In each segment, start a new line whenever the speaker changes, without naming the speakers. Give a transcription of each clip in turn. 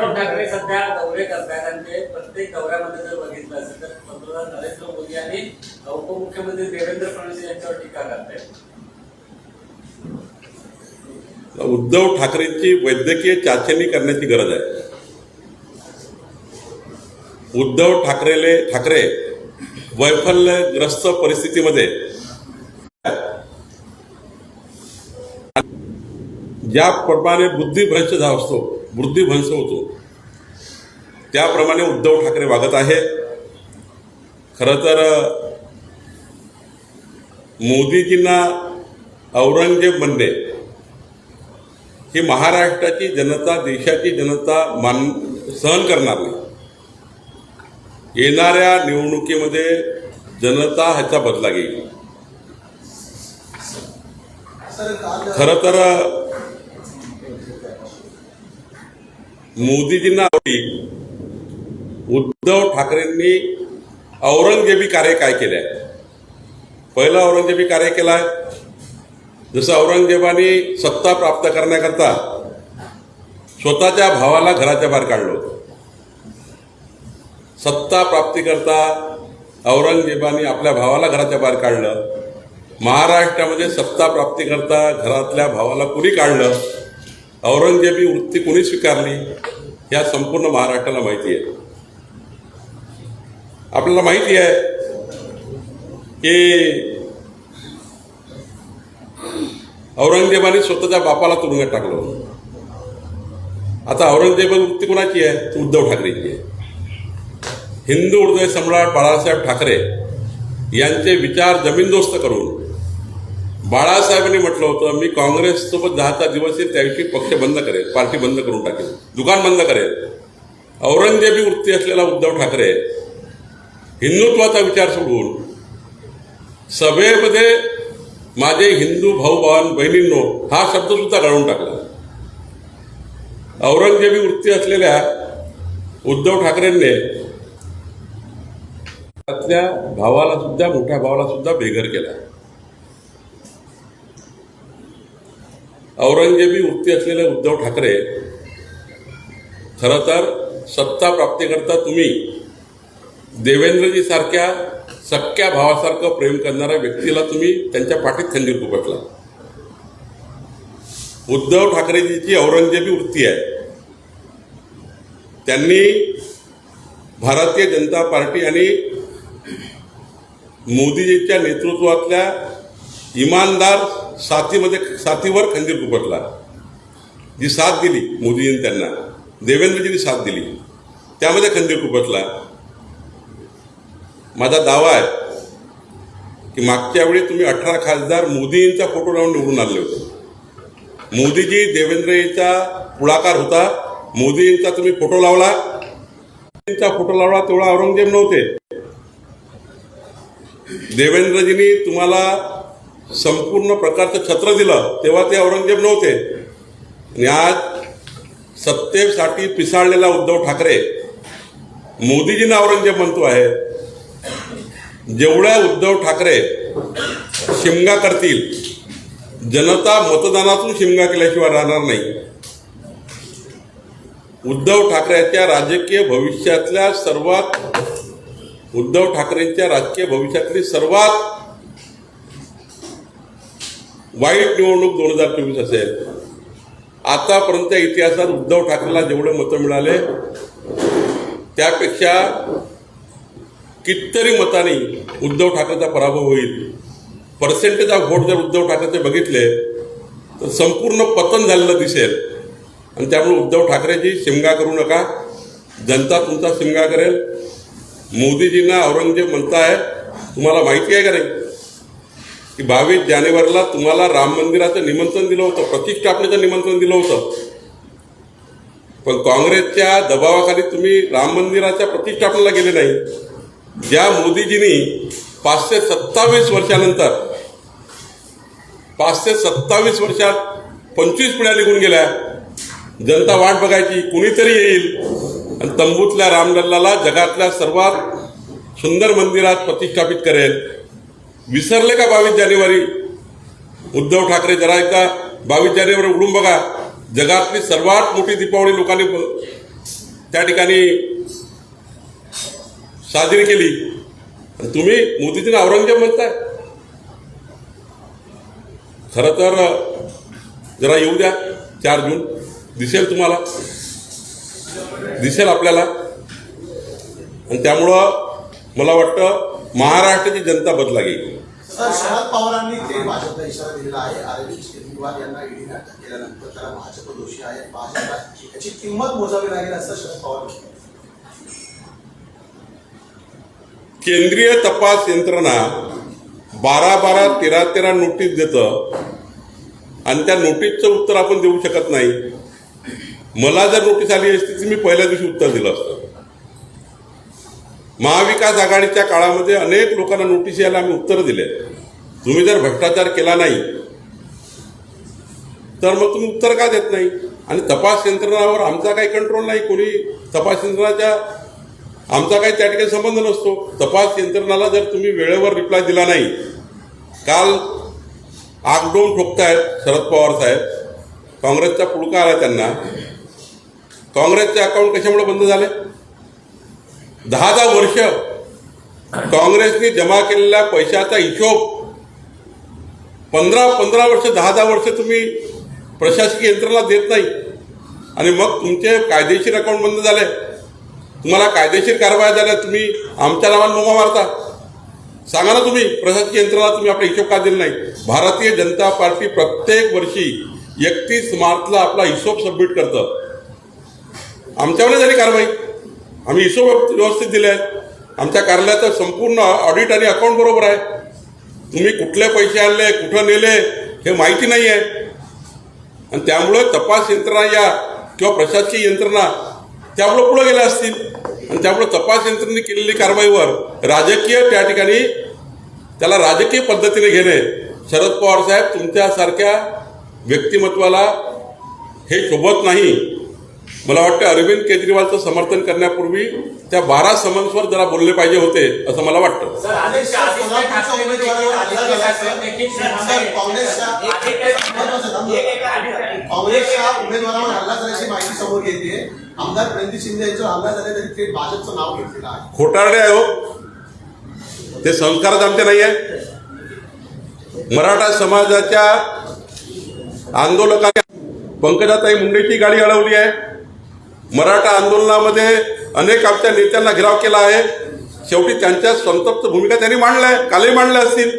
उद्धव ठाकरे सध्या दौरे करतायत आणि ते प्रत्येक दौऱ्यामध्ये जर बघितलं असेल तर पंतप्रधान नरेंद्र मोदी आणि उपमुख्यमंत्री देवेंद्र फडणवीस यांच्यावर टीका करतायत.
उद्धव ठाकरेंची वैद्यकीय चाचणी करण्याची गरज आहे. उद्धव ठाकरेले ठाकरे वैफल्यग्रस्त परिस्थितीमध्ये ज्याप्रमाणे बुद्धिभ्रंश झाला असतो बुद्धिभंस होतो. त्याप्रमाणे उद्धव ठाकरे वागत आहे. खरं तर मोदीजींना औरंगजेब म्हणणे ही महाराष्ट्राची जनता देशाची जनता मान सहन करणार नाही. येणाऱ्या निवडणुकीमध्ये जनता ह्याचा बदला घेईल. खर तर मोदीजींना आवडी उद्धव ठाकरेंनी औरंगजेबी कार्य काय केले आहे पहिलं औरंगजेबी कार्य केलाय जसं औरंगजेबाने सत्ता प्राप्त करण्याकरता स्वतःच्या भावाला घराच्या बाहेर काढलं होतं. सत्ता प्राप्तीकरता औरंगजेबाने आपल्या भावाला घराच्या बाहेर काढलं. महाराष्ट्रामध्ये सत्ता प्राप्तीकरता घरातल्या भावाला कुणी काढलं? औरंगजेबी वृत्ती कोणी स्वीकारली? ह्या संपूर्ण महाराष्ट्राला माहिती आहे. आपल्याला माहिती आहे की औरंगजेबाने स्वतःच्या बापाला तुरुंगात टाकलं होतं. आता औरंगजेब वृत्ती कोणाची आहे? उद्धव ठाकरेची आहे. हिंदू हृदय सम्राट बाळासाहेब ठाकरे यांचे विचार जमीनदोस्त करून बाळासाहेबांनी म्हटलं होतं मी काँग्रेससोबत दहाचा दिवस येईल त्याविषयी पक्ष बंद करेल पार्टी बंद करून टाकेल दुकान बंद करेल. औरंगजेबी वृत्ती असलेला उद्धव ठाकरे हिंदुत्वाचा विचार सोडून सभेमध्ये माझे हिंदू भाऊ भावान बहिणींनो हा शब्द सुद्धा गाळून टाकला. औरंगजेबी वृत्ती असलेल्या उद्धव ठाकरेंनी त्यातल्या भावाला सुद्धा मोठ्या भावाला सुद्धा बेघर केला. औरंगजेबी वृत्ती असलेले उद्धव ठाकरे खरं तर सत्ता प्राप्तीकरता तुम्ही देवेंद्रजी सारख्या सख्या भावासारखं प्रेम करणाऱ्या व्यक्तीला तुम्ही त्यांच्या पाठीत खंजीर खुपटला. उद्धव ठाकरेजीची औरंगजेबी वृत्ती आहे. त्यांनी भारतीय जनता पार्टी आणि मोदीजीच्या नेतृत्वातल्या इमानदार साथीमध्ये साथीवर खंजीर खुपटला जी साथ दिली मोदीजींनी त्यांना. देवेंद्रजींनी साथ दिली. त्यामध्ये खंजीर खुपटला माझा दावा आहे की मागच्या वेळी तुम्ही अठरा खासदार मोदींचा फोटो लावून निवडून आणले होते. मोदीजी देवेंद्रजीचा पुढाकार होता. मोदींचा तुम्ही फोटो लावला. मोदींचा फोटो लावला तेवढा औरंगजेब नव्हते. देवेंद्रजींनी तुम्हाला संपूर्ण प्रकारचं छत्र दिलं तेव्हा ते औरंगजेब नव्हते. आणि आज सत्तेसाठी पिसाळलेला उद्धव ठाकरे मोदीजींना औरंगजेब म्हणतो आहे जेवढ्या उद्धव ठाकरे शिमगा करतील जनता मतदानातून शिमगा केल्याशिवाय राहणार नाही. उद्धव ठाकरेच्या राजकीय भविष्यातल्या सर्वात उद्धव ठाकरेंच्या राजकीय भविष्यातली सर्वात वाईट निवडणूक दोन हजार चोवीस असेल. आतापर्यंत इतिहासात उद्धव ठाकरेला जेवढे मतं मिळाले त्यापेक्षा कितीतरी मतांनी उद्धव ठाकरेचा पराभव होईल. पर्सेंटेज ऑफ व्होट जर उद्धव ठाकरेचे बघितले तर संपूर्ण पतन झालेलं दिसेल. आणि त्यामुळे उद्धव ठाकरेची शिमगा करू नका. जनता तुमचा शिमगा करेल. मोदीजींना औरंगजेब म्हणताय तुम्हाला माहिती आहे का नाही? की बावीस जानेवारीला तुम्हाला राम मंदिराचं निमंत्रण दिलं होतं. प्रतिष्ठापनेचं निमंत्रण दिलं होतं. पण काँग्रेसच्या दबावाखाली तुम्ही राम मंदिराच्या प्रतिष्ठापनेला गेले नाही. ज्या मोदीजींनी पाचशे सत्तावीस वर्षानंतर पाचशे सत्तावीस वर्षात पंचवीस पिढ्या निघून गेल्या. जनता वाट बघायची कुणीतरी येईल. आणि तंबूतल्या रामलल्लाला जगातल्या सर्वात सुंदर मंदिरात प्रतिष्ठापित करेल. विसरले का बावीस जानेवारी? उद्धव ठाकरे जरा एकदा बावीस जानेवारी उडून बघा. जगातली सर्वात मोठी दीपावली लोकांनी त्या ठिकाणी साजरी केली. तुम्ही मोदीजीने औरंगजेब म्हणताय. खरं तर जरा येऊ द्या. चार जून. दिसेल तुम्हाला. दिसेल आपल्याला. आणि त्यामुळं मला वाटतं महाराष्ट्राची जनता बदला घेईल.
सर शरद पवारांनी थेट भाजपला इशारा दिलेला आहे अरविंद केजरीवाल यांना ईडीने अटक केल्यानंतर त्याला भाजप दोषी आहे भाजपला याची किंमत मोजावी लागेल असं शरद पवार.
केंद्रीय तपास यंत्रणा बारा बारा तेरा तेरा नोटीस देतं आणि त्या नोटीसचं उत्तर आपण देऊ शकत नाही. मला जर नोटीस आली असती तर मी पहिल्या दिवशी उत्तर दिलं असतं. महाविकास आघाडीच्या काळामध्ये अनेक लोकांना नोटीस यायला आम्ही उत्तर दिले. तुम्ही जर भ्रष्टाचार केला नाही तर मग तुम्ही उत्तर का देत नाही? आणि तपास यंत्रणावर आमचा काही कंट्रोल नाही कोणी तपास यंत्रणाच्या आमचा काही त्या ठिकाणी संबंध नसतो. तपास यंत्रणाला जर तुम्ही वेळेवर रिप्लाय दिला नाही काल आगडोम ठोकतायत शरद पवार साहेब. काँग्रेसचा पुळका आला त्यांना. काँग्रेसचे अकाउंट कशामुळे बंद झाले? दहा दहा वर्ष काँग्रेसने जमा केलेल्या पैशाचा हिशोब पंधरा पंधरा वर्ष दहा दहा वर्ष तुम्ही प्रशासकीय यंत्रणा देत नाही. आणि मग तुमचे कायदेशीर अकाउंट बंद झाले. तुम्हाला कायदेशीर कारवाया झाल्या तुम्ही आमच्या नावाने मोमा मारता. सांगा ना तुम्ही प्रशासकीय यंत्रणा तुम्ही आपला हिशोब का दिला नाही? भारतीय जनता पार्टी प्रत्येक वर्षी एकतीस मार्चला आपला हिशोब सबमिट करतं. आमच्यावर झाली कारवाई. आम्ही हिशोब व्यवस्थित दिले आहेत आमच्या कार्यालयाचं संपूर्ण ऑडिट आणि अकाउंट बरोबर आहे. तुम्ही कुठले पैसे आणले कुठं नेले हे माहिती नाही आहे आणि त्यामुळे तपास यंत्रणा या किंवा प्रशासकीय यंत्रणा त्यामुळे पुढे गेल्या असतील. आणि त्यामुळे तपास यंत्रणेने केलेली कारवाईवर राजकीय त्या ठिकाणी त्याला राजकीय पद्धतीने घेणे. शरद पवार साहेब तुमच्यासारख्या व्यक्तिमत्वाला हे शोभत नाही. मला वाटतं अरविंद केजरीवालचं समर्थन करण्यापूर्वी त्या बारा समन्सवर जरा बोलले पाहिजे होते असं मला वाटतं.
काँग्रेसच्या उमेदवारावर हल्ला झाल्याची माहिती समोर येते. आमदार प्रणिती शिंदे यांच्यावर हल्ला झाला तरी थेट भाजपचं नाव घेतलेलं आहे.
खोटारडे आहे हो. ते संस्कारच आमचे नाही आहे मराठा समाजाच्या आंदोलकांनी पंकजाताई मुंडेची गाडी अडवली आहे. मराठा आंदोलनामध्ये अनेक आमच्या नेत्यांना घेराव केला आहे. शेवटी त्यांच्या संतप्त भूमिका त्यांनी मांडल्या आहे कालही मांडल्या असतील.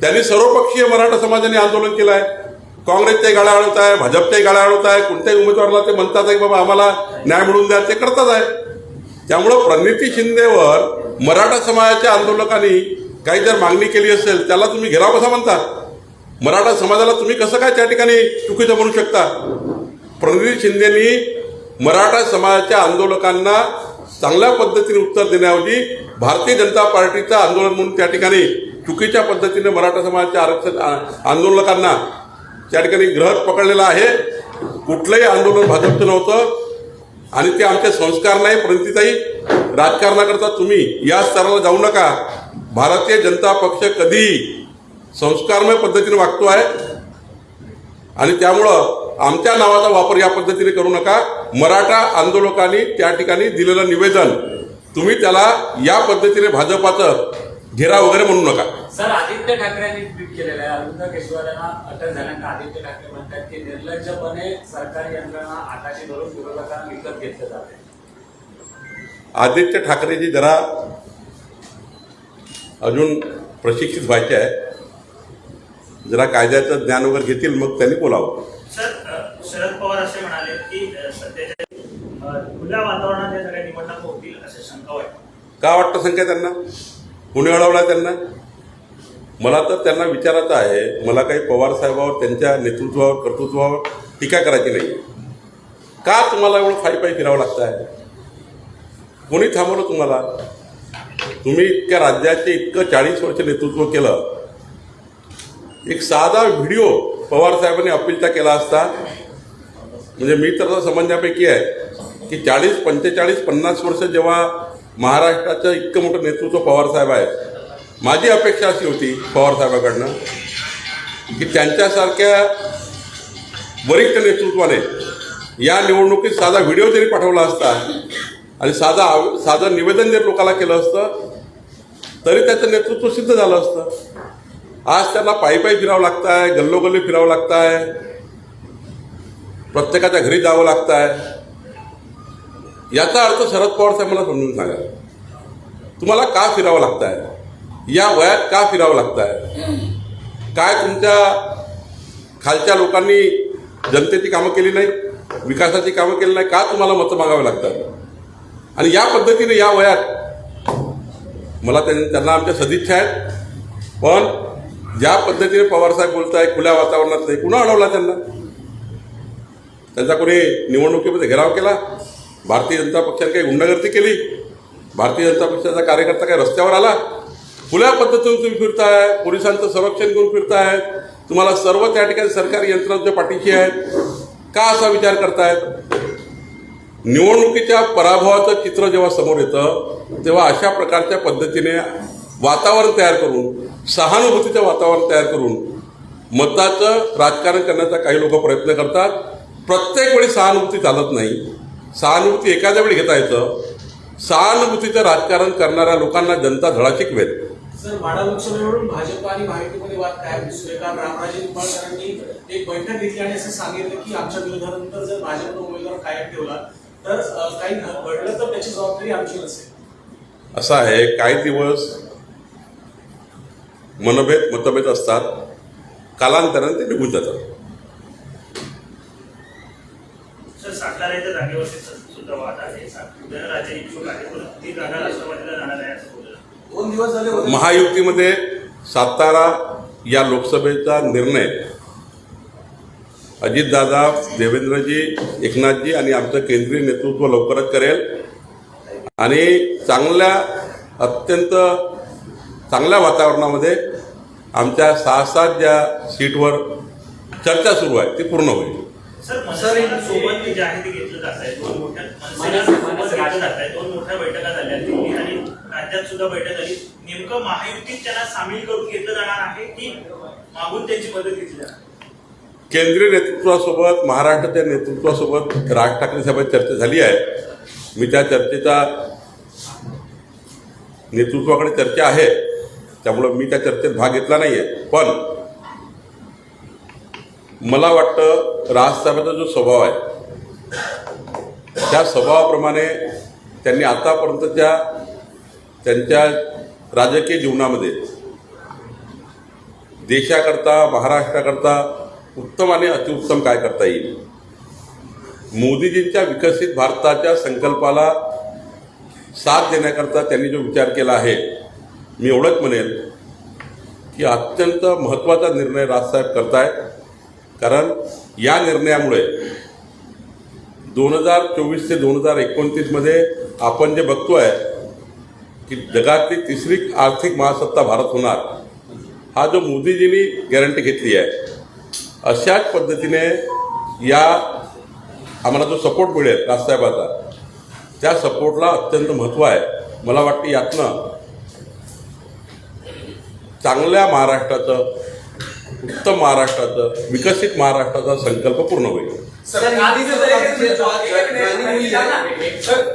त्यांनी सर्वपक्षीय मराठा समाजाने आंदोलन केलं आहे. काँग्रेसच्याही गाड्या अडवत आहे भाजपच्याही गाड्या अडवत आहे कोणत्याही उमेदवाराला ते म्हणतात आहे की बाबा आम्हाला न्याय मिळवून द्या ते करतात आहे. त्यामुळं प्रणिती शिंदेवर मराठा समाजाच्या आंदोलकांनी काही जर मागणी केली असेल त्याला तुम्ही घेराव कसा म्हणता? मराठा समाजाला तुम्ही कसं काय त्या ठिकाणी चुकीचं म्हणू शकता? प्रणिती शिंदेनी मराठा समाजाच्या आंदोलकांना चांगल्या पद्धतीने उत्तर देण्याऐवजी भारतीय जनता पार्टीचं आंदोलन म्हणून त्या ठिकाणी चुकीच्या पद्धतीने मराठा समाजाच्या आरक्षण आंदोलकांना त्या ठिकाणी ग्रह पकडलेला आहे. कुठलंही आंदोलन भाजपचं नव्हतं आणि ते आमचे संस्कार नाही प्रणितीताई राजकारणाकरता तुम्ही या स्तराला जाऊ नका. भारतीय जनता पक्ष कधीही संस्कारमय पद्धतीने वागतो आहे. आणि त्यामुळं आमच्या नावाचा वापर या पद्धतीने करू नका. मराठा आंदोलकांनी त्या ठिकाणी दिलेलं निवेदन तुम्ही त्याला या पद्धतीने भाजपाचं घेरा वगैरे म्हणू नका.
सर आदित्य ठाकरेंनी ट्विट केलेलं आहे. अरविंद केजरीवाल यांना अटक झाल्यानंतर आदित्य ठाकरे म्हणतात की निर्लज्जपणे सरकारी यंत्रणा हाताशी धरून विरोधकांना विकत घेतलं जाते
आदित्य ठाकरेजी जरा अजून प्रशिक्षित व्हायचे आहे जरा कायद्याचं ज्ञान वगैरे घेतील मग त्यांनी बोलावं.
सर शरद पवार असे म्हणाले की सध्याच्या खुल्या वातावरणात या सगळ्या निवडणुका होतील असे शंका वाटते.
का वाटतं संख्या त्यांना? कुणी अडवला त्यांना? मला तर त्यांना विचारायचं आहे मला काही पवार साहेबावर त्यांच्या नेतृत्वावर कर्तृत्वावर टीका करायची नाही. का तुम्हाला एवढं फाई पायी फिरावं लागतं आहे कोणी थांबवलं तुम्हाला? तुम्ही इतक्या राज्याचे इतकं चाळीस वर्ष नेतृत्व केलं एक साधा व्हिडिओ पवार साहेबांनी अपीलचा केला असता. म्हणजे मी तर समजण्यापैकी आहे की चाळीस पंचेचाळीस पन्नास वर्ष जेव्हा महाराष्ट्राचं इतकं मोठं नेतृत्व पवार साहेब आहे माझी अपेक्षा अशी होती पवार साहेबाकडनं की त्यांच्यासारख्या वरिष्ठ नेतृत्वाने या निवडणुकीत साधा व्हिडिओ जरी पाठवला असता आणि साधा आव- साधं निवेदन जरी लोकाला केलं असतं तरी त्याचं नेतृत्व सिद्ध झालं असतं. आज त्यांना पायी पायी फिरावं लागतं आहे गल्लोगल्ली फिरावं लागतं आहे प्रत्येकाच्या घरी जावं लागतं आहे याचा अर्थ शरद पवार साहेब मला समजून सांगा. तुम्हाला का फिरावं लागतं आहे या वयात का फिरावं लागतं आहे काय तुमच्या खालच्या लोकांनी जनतेची कामं केली नाही विकासाची कामं केली नाही का तुम्हाला मतं मागावे लागतात? आणि या पद्धतीने या वयात मला त्यां- त्यांना आमच्या सदिच्छा आहेत. पण ज्या पद्धतीने पवारसाहेब बोलताय खुल्या वातावरणात नाही कुणा अडवला त्यांना? त्यांचा कोणी निवडणुकीमध्ये घेराव केला? भारतीय जनता पक्षाने काही गुंडगर्दी केली? भारतीय जनता पक्षाचा कार्यकर्ता काही रस्त्यावर आला? खुल्या पद्धतीने तुम्ही फिरताय पोलिसांचं संरक्षण घेऊन फिरताय तुम्हाला सर्व त्या ठिकाणी सरकारी यंत्रणांच्या पाठीशी आहेत. का असा विचार करतायत? निवडणुकीच्या पराभवाचं चित्र जेव्हा समोर येतं तेव्हा अशा प्रकारच्या पद्धतीने वातावरण तयार करून सहानुभूतीचं वातावरण तयार करून मताचं राजकारण करण्याचा काही लोक प्रयत्न करतात. प्रत्येक वेळी सहानुभूती चालत नाही. सहानुभूती एखाद्या वेळी घेता येतं. सहानुभूतीचं राजकारण करणाऱ्या लोकांना जनता धडा शिकवेल.
सर माडा लोकसभेवरून भाजप आणि महायुतीमध्ये वाद कायम दिसतोय कारण रामराजे निंबाळकरांनी एक बैठक घेतली आणि असं सांगितलं की आमच्या विरोधानंतर जर भाजपनं उमेदवार कायम ठेवला तर अ, काही घ- घडलं तर त्याची जबाबदारी आमची नसेल.
असं आहे काही दिवस मनभेद मतभेद असतात. कालांतराने ते निघून जातात. महायुतीमध्ये सातारा या लोकसभेचा निर्णय अजितदादा देवेंद्रजी एकनाथजी आणि आमचं केंद्रीय नेतृत्व लवकरच करेल. आणि चांगल्या अत्यंत चांगल्या वातावरणामध्ये आमच्या सहा सात ज्या सीटवर चर्चा सुरू आहे ती पूर्ण होईल.
सर मनसेला सोबत जे आहे ते घेतलं जात आहे दोन मोठ्या मनसेला
मनसे-
सोबत
मनसे
घेतलं जात आहे दोन मोठ्या बैठका झाल्या दिल्ली आणि राज्यात सुद्धा बैठक झाली. नेमकं महायुतीत त्यांना सामील करून घेतलं जाणार आहे की मागून त्यांची मदत घेतली जाणार
केंद्रीय नेतृत्वासोबत महाराष्ट्राच्या नेतृत्वासोबत राज ठाकरे साहेबांची चर्चा झाली आहे. मी त्या चर्चेचा नेतृत्वाकडे चर्चा आहे. त्यामुळं मी त्या चर्चेत भाग घेतला नाही आहे पण मला वाटतं राजसाहेबांचा जो स्वभाव आहे त्या स्वभावाप्रमाणे त्यांनी आतापर्यंतच्या त्यांच्या राजकीय जीवनामध्ये देशाकरता महाराष्ट्राकरता उत्तम आणि अतिउत्तम काय करता येईल? मोदीजींच्या विकसित भारताच्या संकल्पाला साथ देण्याकरता त्यांनी जो विचार केला आहे मी एवढंच म्हणेल की अत्यंत महत्त्वाचा निर्णय राजसाहेब करतायत. कारण या निर्णयामुळे दोन हजार चोवीस ते दोन हजार एकोणतीसमध्ये आपण जे बघतोय की जगातली तिसरी आर्थिक महासत्ता भारत होणार हा जो मोदीजींनी गॅरंटी घेतली आहे अशाच पद्धतीने या आम्हाला जो सपोर्ट मिळेल राजसाहेबाचा त्या सपोर्टला अत्यंत महत्त्व आहे. मला वाटतं यातनं चांगल्या महाराष्ट्राचं उत्तम महाराष्ट्राचं विकसित महाराष्ट्राचा संकल्प पूर्ण होईल.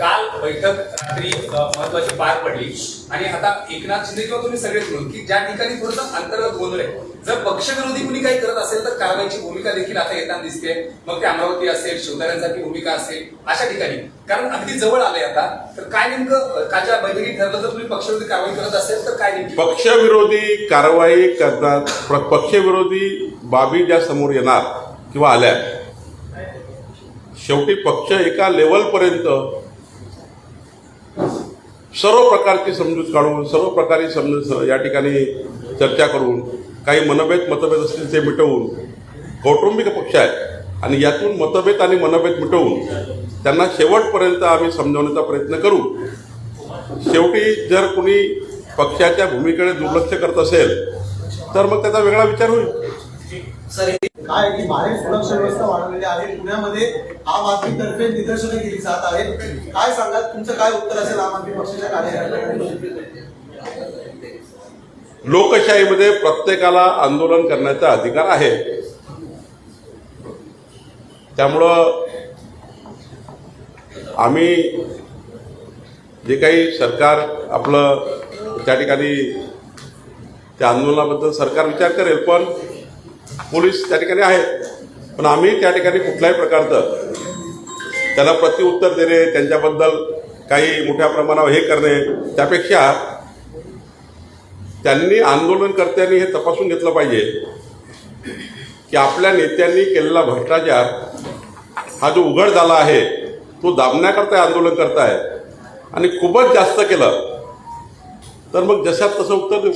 काल बैठक रात्री महत्वाची पार पडली. आणि आता एकनाथ शिंदे किंवा तुम्ही सगळेच मिळून की ज्या ठिकाणी थोडंसं अंतर्गत गोंधळ आहे जर पक्षविरोधी कुणी काही करत असेल तर कारवाईची भूमिका देखील आता येताना दिसते मग ते अमरावती असेल शिवतार्यांसारखी भूमिका असेल अशा ठिकाणी. कारण अगदी जवळ आले आता. तर काय नेमकं कालच्या बैठकीत ठरलं जर तुम्ही पक्षविरोधी कारवाई करत असेल तर काय नेमकी?
पक्षविरोधी कारवाई करतात पक्षविरोधी बाबी ज्या समोर येणार किंवा आल्या शेवटी पक्ष एका लेवलपर्यंत सर्व प्रकारची समजूत काढून सर्व प्रकारे समजूत या ठिकाणी चर्चा करून काही मनभेद मतभेद असतील ते मिटवून कौटुंबिक पक्ष आहे आणि यातून मतभेद आणि मनभेद मिटवून त्यांना शेवटपर्यंत आम्ही समजवण्याचा प्रयत्न करू. शेवटी जर कुणी पक्षाच्या भूमिकेकडे दुर्लक्ष करत असेल तर मग त्याचा वेगळा विचार होईल.
काय की बाहेर सुरक्षा व्यवस्था वाढवलेली आहे? पुण्यामध्ये आम आदमी तर्फे निदर्शनं केली जात आहेत. काय सांगाल? तुमचं काय उत्तर असेल आम आदमी पक्षाच्या कार्यकर्त्यांकडून
लोकशाहीमध्ये प्रत्येकाला आंदोलन करण्याचा अधिकार आहे. त्यामुळं आम्ही जे काही सरकार आपलं त्या ठिकाणी त्या आंदोलनाबद्दल सरकार विचार करेल पण पोलीस त्या ठिकाणी आहेत. पण आम्ही त्या ठिकाणी कुठल्याही प्रकारचं त्याला प्रत्युत्तर देणे त्यांच्याबद्दल काही मोठ्या प्रमाणावर हे करणे त्यापेक्षा त्यांनी आंदोलनकर्त्यांनी हे तपासून घेतलं पाहिजे की आपल्या नेत्यांनी केलेला भ्रष्टाचार हा जो उघड झाला आहे तो दाबण्याकरता आंदोलन करताय आणि खूपच जास्त केलं. तर मग जशात तसं उत्तर देऊ.